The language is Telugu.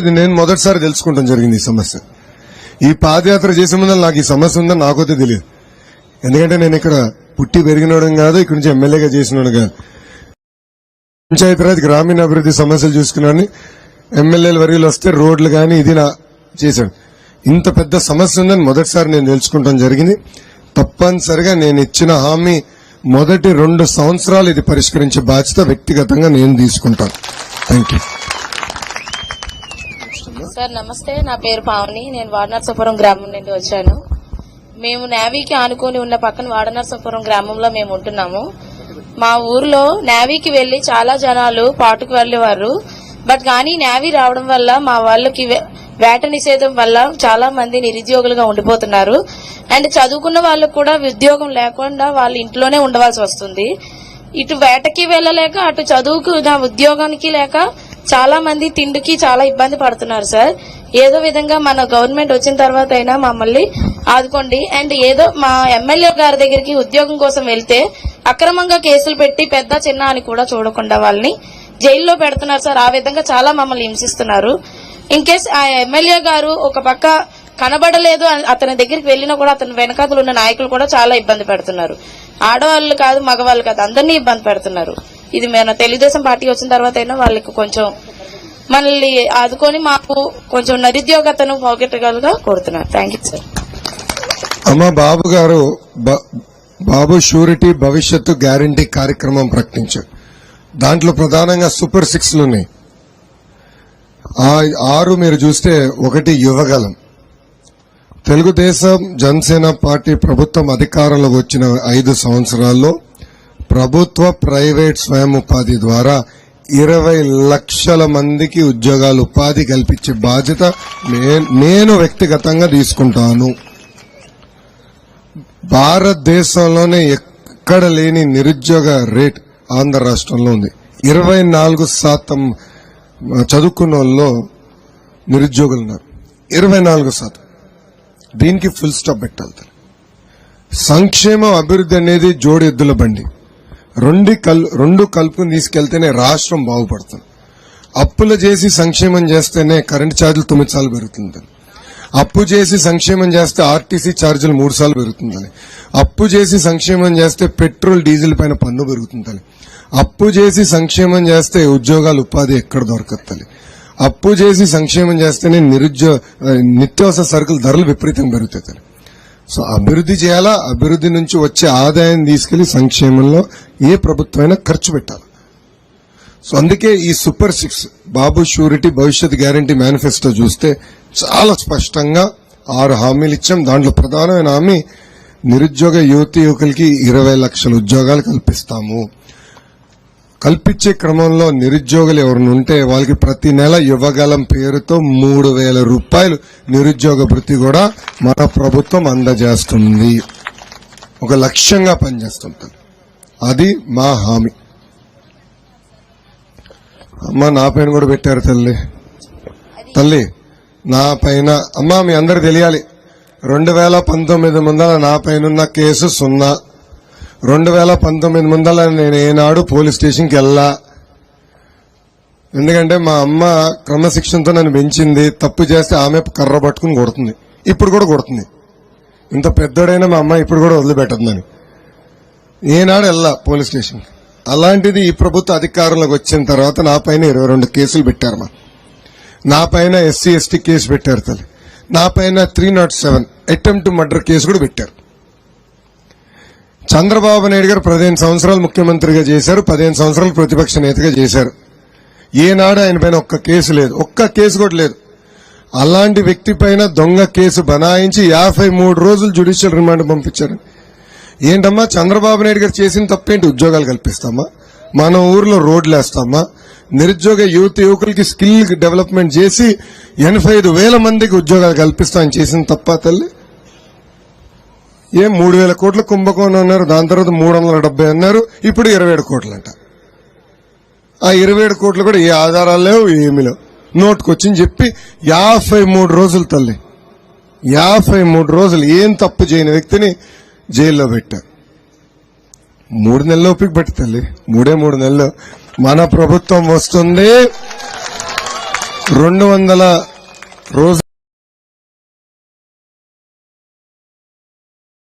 ఇది నేను మొదటిసారి తెలుసుకుంటాం జరిగింది ఈ సమస్య. ఈ పాదయాత్ర చేసే ముందు నాకు ఈ సమస్య ఉందని నాకైతే తెలియదు. ఎందుకంటే నేను ఇక్కడ పుట్టి పెరిగినోడం కాదు ఇక్కడి నుంచి ఎమ్మెల్యేగా చేసినోడు కాదు. పంచాయతీరాజ్ గ్రామీణ అభివృద్ధి సమస్యలు చూసుకున్నాను. ఎమ్మెల్యేల వరీలు వస్తే రోడ్లు కానీ ఇది నా చేశాడు. ఇంత పెద్ద సమస్య ఉందని మొదటిసారి నేను తెలుసుకుంటాం జరిగింది. తప్పనిసరిగా నేను ఇచ్చిన హామీ మొదటి రెండు సంవత్సరాలు ఇది పరిష్కరించే బాధ్యత వ్యక్తిగతంగా నేను తీసుకుంటాను. థ్యాంక్ యూ సార్ నమస్తే. నా పేరు పావని. నేను వాడనర్సపురం గ్రామం నుండి వచ్చాను. మేము నేవీకి ఆనుకొని ఉన్న పక్కన వాడనర్సపురం గ్రామంలో మేము ఉంటున్నాము. మా ఊర్లో నేవీకి వెళ్ళి చాలా జనాలు పాటుకు వెళ్ళేవారు బట్ కానీ నేవీ రావడం వల్ల మా వాళ్ళకి వేట నిషేధం వల్ల చాలా మంది నిరుద్యోగులుగా ఉండిపోతున్నారు. అండ్ చదువుకున్న వాళ్ళకు కూడా ఉద్యోగం లేకుండా వాళ్ళ ఇంట్లోనే ఉండవలసి వస్తుంది. ఇటు వేటకి వెళ్ళలేక అటు చదువుకు నా ఉద్యోగానికి లేక చాలా మంది తిండికి చాలా ఇబ్బంది పడుతున్నారు సార్. ఏదో విధంగా మన గవర్నమెంట్ వచ్చిన తర్వాత అయినా మమ్మల్ని ఆదుకోండి. అండ్ ఏదో మా ఎమ్మెల్యే గారి దగ్గరికి ఉద్యోగం కోసం వెళ్తే అక్రమంగా కేసులు పెట్టి పెద్ద చిన్న అని కూడా చూడకుండా వాళ్ళని జైల్లో పెడుతున్నారు సార్. ఆ విధంగా చాలా మమ్మల్ని హింసిస్తున్నారు. ఇన్ కేస్ ఆ ఎమ్మెల్యే గారు ఒక పక్క కనబడలేదు అతని దగ్గరికి వెళ్ళినా కూడా అతని వెనకాతలు ఉన్న నాయకులు కూడా చాలా ఇబ్బంది పెడుతున్నారు. ఆడవాళ్ళు కాదు మగవాళ్ళు కాదు అందరినీ ఇబ్బంది పెడుతున్నారు. ఇది మన తెలుగుదేశం పార్టీ వచ్చిన తర్వాత అయినా వాళ్ళకి కొంచెం మనల్ని ఆదుకొని మాకు కొంచెం నిరుద్యోగతను పోగొట్టగలుగా కోరుతున్నాను. థ్యాంక్ యూ సార్ అమ్మ బాబు గారు బ- బాబు షూరిటీ భవిష్యత్తు గ్యారంటీ కార్యక్రమం ప్రకటించారు. దాంట్లో ప్రధానంగా సూపర్ సిక్స్ ఉన్నాయి. ఆరు మీరు చూస్తే ఒకటి యువగలం. తెలుగుదేశం జనసేన పార్టీ ప్రభుత్వం అధికారంలోకి వచ్చిన ఐదు సంవత్సరాల్లో ప్రభుత్వ ప్రైవేట్ స్వయం ఉపాధి ద్వారా ఇరవై లక్షల మందికి ఉద్యోగాలు ఉపాధి కల్పించే బాధ్యత నేను వ్యక్తిగతంగా తీసుకుంటాను. భారతదేశంలోనే ఎక్కడ లేని నిరుద్యోగ రేట్ ఆంధ్ర రాష్ట్రంలో ఉంది. ఇరవై నాలుగు శాతం చదువుకున్న వాళ్ళలో నిరుద్యోగులు ఉన్నారు. ఇరవై నాలుగు శాతం. దీనికి ఫుల్ స్టాప్ పెట్టాలి సంక్షేమ అభివృద్ధి అనేది జోడి ఎద్దుల బండి. రెండు కల్ రెండు కలుపుని తీసుకెళ్తేనే రాష్ట్రం బాగుపడుతుంది. అప్పులు చేసి సంక్షేమం చేస్తేనే కరెంట్ ఛార్జీలు తొమ్మిది సార్లు పెరుగుతుందని. అప్పు చేసి సంక్షేమం చేస్తే ఆర్టీసీ ఛార్జీలు మూడు సార్లు పెరుగుతుందని. అప్పు చేసి సంక్షేమం చేస్తే పెట్రోల్ డీజిల్ పైన పన్ను పెరుగుతుందని. అప్పు చేసి సంక్షేమం చేస్తే ఉద్యోగాలు ఉపాధి ఎక్కడ దొరకత్తలి అప్పు చేసి సంక్షేమం చేస్తేనే నిరుద్యోగ నిత్యావసర సరుకుల ధరలు విపరీతంగా పెరుగుతాయి. సో అభివృద్ధి చేయాలా? అభివృద్ధి నుంచి వచ్చే ఆదాయం తీసుకెళ్ళి సంక్షేమంలో ఏ ప్రభుత్వమైనా ఖర్చు పెట్టాలి? సో అందుకే ఈ సూపర్ సిక్స్ బాబు షూరిటీ భవిష్యత్ గ్యారంటీ మేనిఫెస్టో చూస్తే చాలా స్పష్టంగా ఆరు హామీలు ఇచ్చాం. దాంట్లో ప్రధానమైన హామీ నిరుద్యోగ యువతి యువకులకి ఇరవై లక్షల ఉద్యోగాలు కల్పిస్తాము. కల్పించే క్రమంలో నిరుద్యోగులు ఎవరిని ఉంటే వాళ్ళకి ప్రతి నెల యువగలం పేరుతో మూడు వేల రూపాయలు నిరుద్యోగ భృతి కూడా మన ప్రభుత్వం అందజేస్తుంది. ఒక లక్ష్యంగా పనిచేస్తుంటుంది. అది మా హామీ. అమ్మ నా పైన కూడా పెట్టారు తల్లి. తల్లి నా పైన అమ్మ మీ అందరు తెలియాలి. రెండు వేల పంతొమ్మిది ముందల నా పైన కేసు సున్నా. రెండు వేల పంతొమ్మిది ముందల నేను ఏనాడు పోలీస్ స్టేషన్కి వెళ్ళా. ఎందుకంటే మా అమ్మ క్రమశిక్షణతో నన్ను పెంచింది తప్పు చేస్తే ఆమె కర్ర పట్టుకుని కొడుతుంది. ఇప్పుడు కూడా కొడుతుంది. ఇంత పెద్దోడైనా మా అమ్మ ఇప్పుడు కూడా వదిలిపెట్టద్దని ఏనాడు వెళ్ళా పోలీస్ స్టేషన్ అలాంటిది ఈ ప్రభుత్వ అధికారంలోకి వచ్చిన తర్వాత నా పైన ఇరవై రెండు కేసులు పెట్టారు మా. నా పైన ఎస్సీ ఎస్టీ కేసు పెట్టారు తల్లి. నా పైన three not seven attempt murder case కూడా పెట్టారు. చంద్రబాబు నాయుడు గారు పదిహేను సంవత్సరాలు ముఖ్యమంత్రిగా చేశారు పదిహేను సంవత్సరాలు ప్రతిపక్ష నేతగా చేశారు. ఏనాడు ఆయన పైన ఒక్క కేసు లేదు. ఒక్క కేసు కూడా లేదు. అలాంటి వ్యక్తి పైన దొంగ కేసు బనాయించి యాభై మూడు రోజులు జ్యుడిషియల్ రిమాండ్ పంపించారు. ఏంటమ్మా చంద్రబాబు నాయుడు గారు చేసిన తప్పేంటి? ఉద్యోగాలు కల్పిస్తామా? మన ఊర్లో రోడ్లు వేస్తామా? నిరుద్యోగ యువత యువకులకి స్కిల్ డెవలప్మెంట్ చేసి ఎనభై ఐదు వేల మందికి ఉద్యోగాలు కల్పిస్తామని చేసిన తప్ప తల్లి? ఏం మూడు వేల కోట్ల కుంభకోణం అన్నారు దాని తర్వాత మూడు వందల డెబ్బై అన్నారు ఇప్పుడు ఇరవై ఏడు కోట్లు అంట ఆ ఇరవై ఏడు కోట్లు కూడా ఏ ఆధారాలు లేవు ఏమి లేవు. నోటుకొచ్చింది చెప్పి యాభై మూడు రోజులు తల్లి యాభై మూడు రోజులు ఏం తప్పు చేయని వ్యక్తిని జైల్లో పెట్టారు మూడు నెలలు ఓపిక పెట్టి తల్లి మూడే మూడు నెలలు. మన ప్రభుత్వం వస్తుంది. రెండు వందల రోజు